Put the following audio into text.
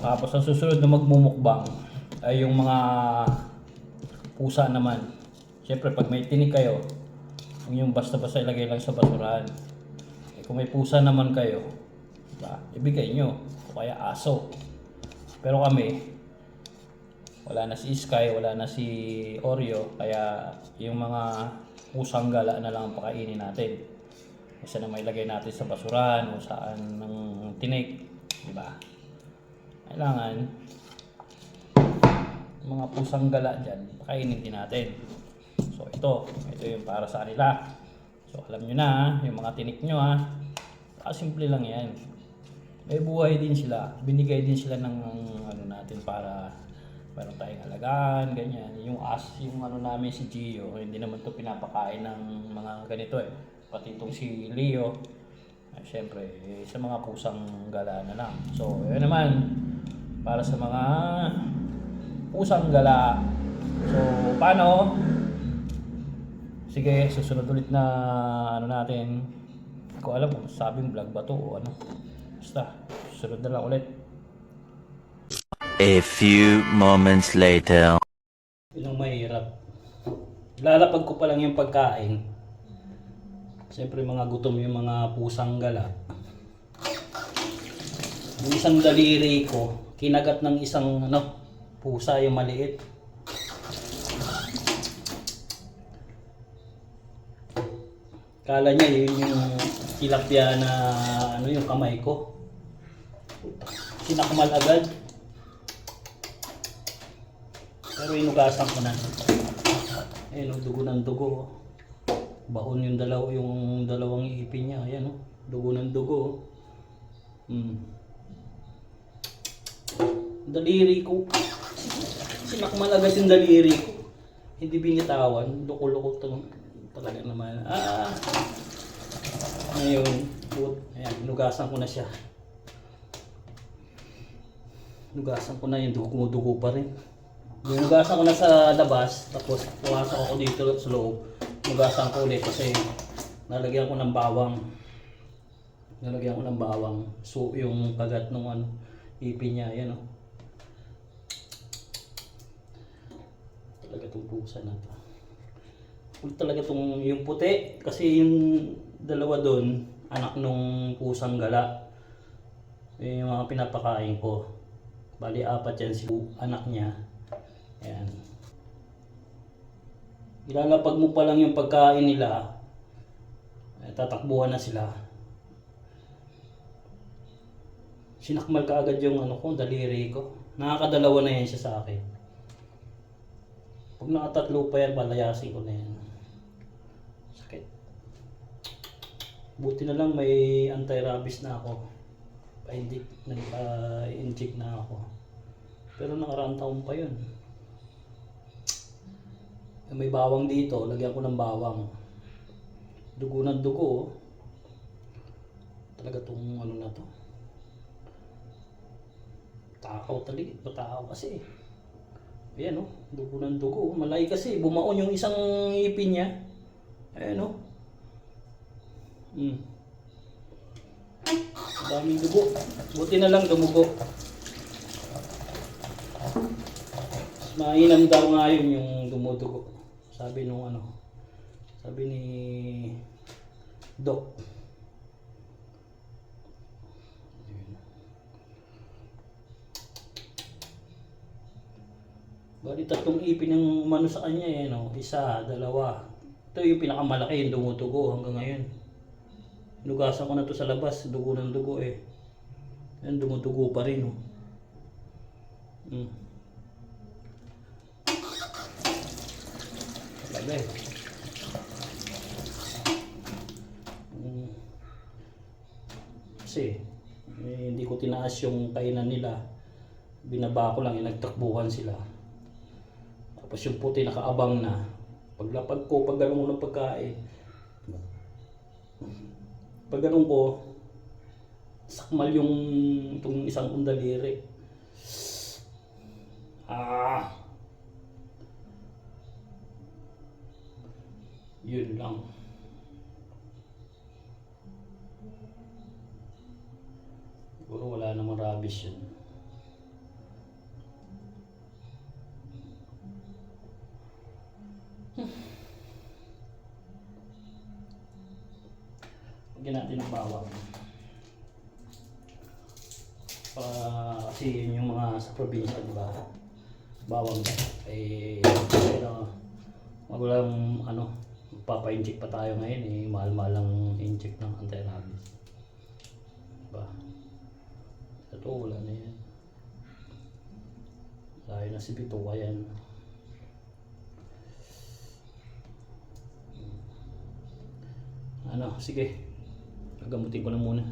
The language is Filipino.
Tapos ang susunod na magmumukbang ay yung mga pusa naman. Siyempre pag may tinik kayo, yung basta-basta ilagay lang sa basurahan. Eh, kung may pusa naman kayo, diba, ibigay nyo. O kaya aso. Pero kami, wala na si Sky, wala na si Oreo, kaya yung mga pusang gala na lang ang pakainin natin. Isa na may lagay natin sa basurahan o saan ng tinik, di ba? Kailangan mga pusang gala dyan, pakainin din natin. So ito, ito yung para sa kanila. So alam nyo na, yung mga tinik nyo ha, simple lang yan. May buhay din sila, binigay din sila ng ano natin para meron tayong alagaan, ganyan. Yung as, yung ano namin si Gio, hindi naman to pinapakain ng mga ganito eh. Pati itong si Leo, ay syempre, eh, sa mga pusang gala na lang. So, yun naman, para sa mga pusang gala. So, paano? Sige, susunod ulit na ano natin. Hindi ko alam kung sabing vlog ba to o ano. Basta, susunod na lang ulit. A few moments later. Yun ang mahirap. Lalapag ko pa lang yung pagkain. Siyempre mga gutom yung mga pusang gala. Yung isang daliri ko, kinagat ng isang ano, pusa yung maliit. Kala niya yun yung tilapia na ano yung kamay ko. Sinakmal agad. Pero inugasan ko na. Ayun, oh, dugo ng dugo. oh. Baon yung dalaw, yung dalawang ipin niya. Ayan, oh. dugo ng dugo. oh. Hmm. Daliri ko. Sinakmal agad yung daliri ko. Hindi binitawan. Loko-loko to. Talaga naman. Ah! Ngayon, put. Ayan, inugasan ko na siya. Inugasan ko na yung dugo-dugo pa rin. Hinugasan ko na sa labas, tapos pumasok ako dito sa loob. Hinugasan ko ulit kasi nalagyan ko ng bawang. Nalagyan ko ng bawang. So, yung kagat ng ano, ipin niya, yan o. Talaga itong pusa na to. Cool talaga itong yung puti, kasi yung dalawa doon, anak nung pusang gala. Yun yung mga pinapakain ko. Bali, apat yan si anak niya. Ayan. Ilalapag mo pa lang yung pagkain nila, eh, tatakbuhan na sila. Sinakmal ka agad yung ano ko, daliri ko. Nakakadalawa na yan siya sa akin. Pag nakatatlo pa yan, palayasin ko na yan. Sakit. Buti na lang may anti-rabies na ako. Pa-inject, nagpa-inject na ako. Pero nakaraang taon pa yun. May bawang dito, lagyan ko ng bawang. Dugo ng dugo. oh. Talaga tong ano na to. Takaw talaga, matakaw kasi. Ayan oh, dugo ng dugo. Malay kasi, bumaon yung isang ipin niya. Ayan oh. Hmm. Daming dugo. Buti na lang dumugo. Mas Mainam daw nga yun yung dumudugo. Sabi nung ano, sabi ni Doc. Ayun. Bali tatlong ipin ng mano sa kanya eh, no? Isa, dalawa. Ito yung pinakamalaki yung dumudugo hanggang ngayon. Nugasan ko na to sa labas, dugo ng dugo eh. Yan, dumudugo pa rin oh. Hmm. Talaga eh. Mm. Kasi, eh, hindi ko tinaas yung kainan nila. Binaba ko lang, eh, nagtakbuhan sila. Tapos yung puti nakaabang na. Paglapag ko, pag ganun ko ng pagkain, pag ganun ko, sakmal yung itong isang kundaliri. Ah! Yun lang. Siguro wala namang rabies yun. Lagyan natin ng bawang. Para kasi yun yung mga sa probinsya, di ba? Bawang eh kaya magulang ano papa-inject pa tayo ngayon eh mahal-mahal ang inject ng anti-rabies. Diba? Ito wala na yan. Layo na si Bituka yan. Ano, sige. Gagamutin ko na muna.